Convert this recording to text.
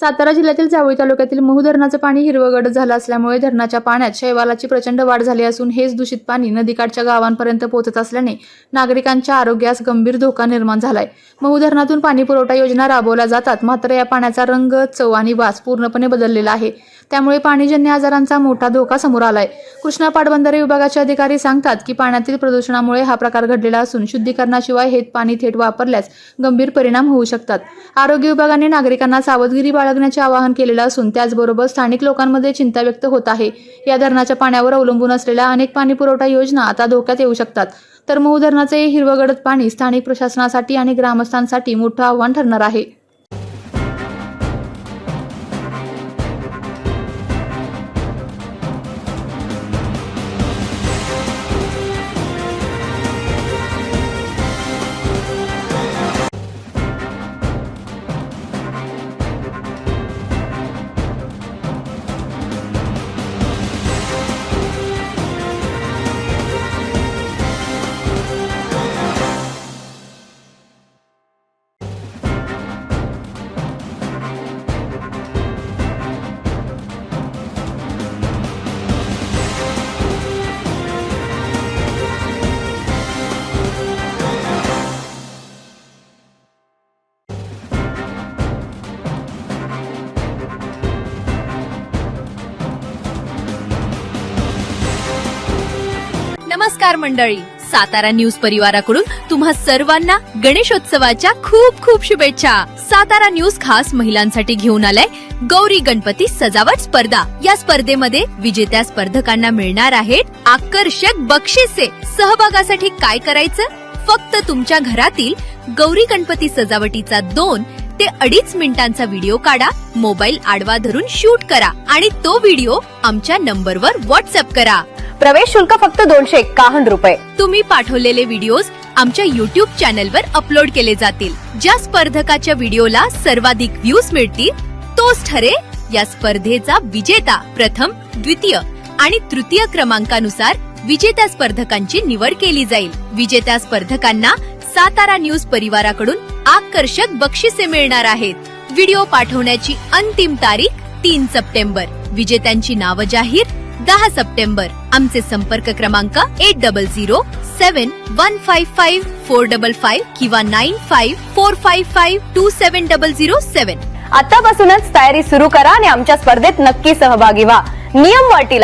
सातारा जिल्ह्यातील जावळी तालुक्यातील महू धरणाचं पाणी हिरवगड झालं असल्यामुळे धरणाच्या पाण्यात शैवालाची प्रचंड वाढ झाली असून हेच दूषित पाणी नदीकाठच्या गावांपर्यंत पोहोचत असल्याने नागरिकांच्या आरोग्यास गंभीर धोका निर्माण झालाय. महू धरणातून पाणी पुरवठा योजना राबवल्या जातात मात्र या पाण्याचा रंग चव आणि वास पूर्णपणे बदललेला आहे. त्यामुळे पाणीजन्य आजारांचा मोठा धोका समोर आलाय. कृष्णा पाटबंधारे विभागाचे अधिकारी सांगतात की पाण्यातील प्रदूषणामुळे हा प्रकार घडलेला असून शुद्धीकरणाशिवाय हे पाणी थेट वापरल्यास गंभीर परिणाम होऊ शकतात. आरोग्य विभागाने नागरिकांना सावधगिरी बाळगण्याचे आवाहन केलेलं असून त्याचबरोबर स्थानिक लोकांमध्ये चिंता व्यक्त होत आहे. या धरणाच्या पाण्यावर अवलंबून असलेल्या अनेक पाणी पुरवठा योजना आता धोक्यात येऊ शकतात. तर मऊ धरणाचे हिरवगडत पाणी स्थानिक प्रशासनासाठी आणि ग्रामस्थांसाठी मोठं आव्हान ठरणार आहे. नमस्कार मंडळी. सातारा न्यूज परिवाराकडून तुम्हा सर्वांना गणेशोत्सवाच्या खूप खूप शुभेच्छा. सातारा न्यूज खास महिलांसाठी घेऊन आलाय. गौरी गणपती सजावट स्पर्धा. या स्पर्धेमध्ये विजेत्या स्पर्धकांना मिळणार आहेत आकर्षक बक्षिसे. सहभागासाठी काय करायचं? फक्त तुमच्या घरातील गौरी गणपती सजावटीचा दोन ते अडीच मिनिटांचा व्हिडिओ काढा मोबाईल आडवा धरून शूट करा आणि तो व्हिडिओ आमच्या नंबरवर व्हॉट्सअप करा. प्रवेश शुल्क फक्त दोनशे एक्कावन्न रुपये. तुम्ही पाठवलेले व्हिडिओज आमच्या युट्यूब चॅनलवर अपलोड केले जातील. ज्या स्पर्धकाच्या व्हिडिओला सर्वाधिक व्ह्यूज मिळतील तोच ठरेल. या स्पर्धेचा विजेता प्रथम द्वितीय आणि तृतीय क्रमांकानुसार विजेत्या स्पर्धकांची निवड केली जाईल. विजेत्या स्पर्धकांना सातारा न्यूज परिवाराकडून आकर्षक बक्षिसे मिळणार आहेत. व्हिडिओ पाठवण्याची अंतिम तारीख तीन सप्टेंबर. विजेत्यांची नावं जाहीर दहा सप्टेंबर. आमचे संपर्क क्रमांक eight double zero seven one five five four double five किंवा nine five four five five two seven double zero seven आतापासूनच तयारी सुरू करा आणि आमच्या स्पर्धेत नक्की सहभागी व्हा. नियम वाटीला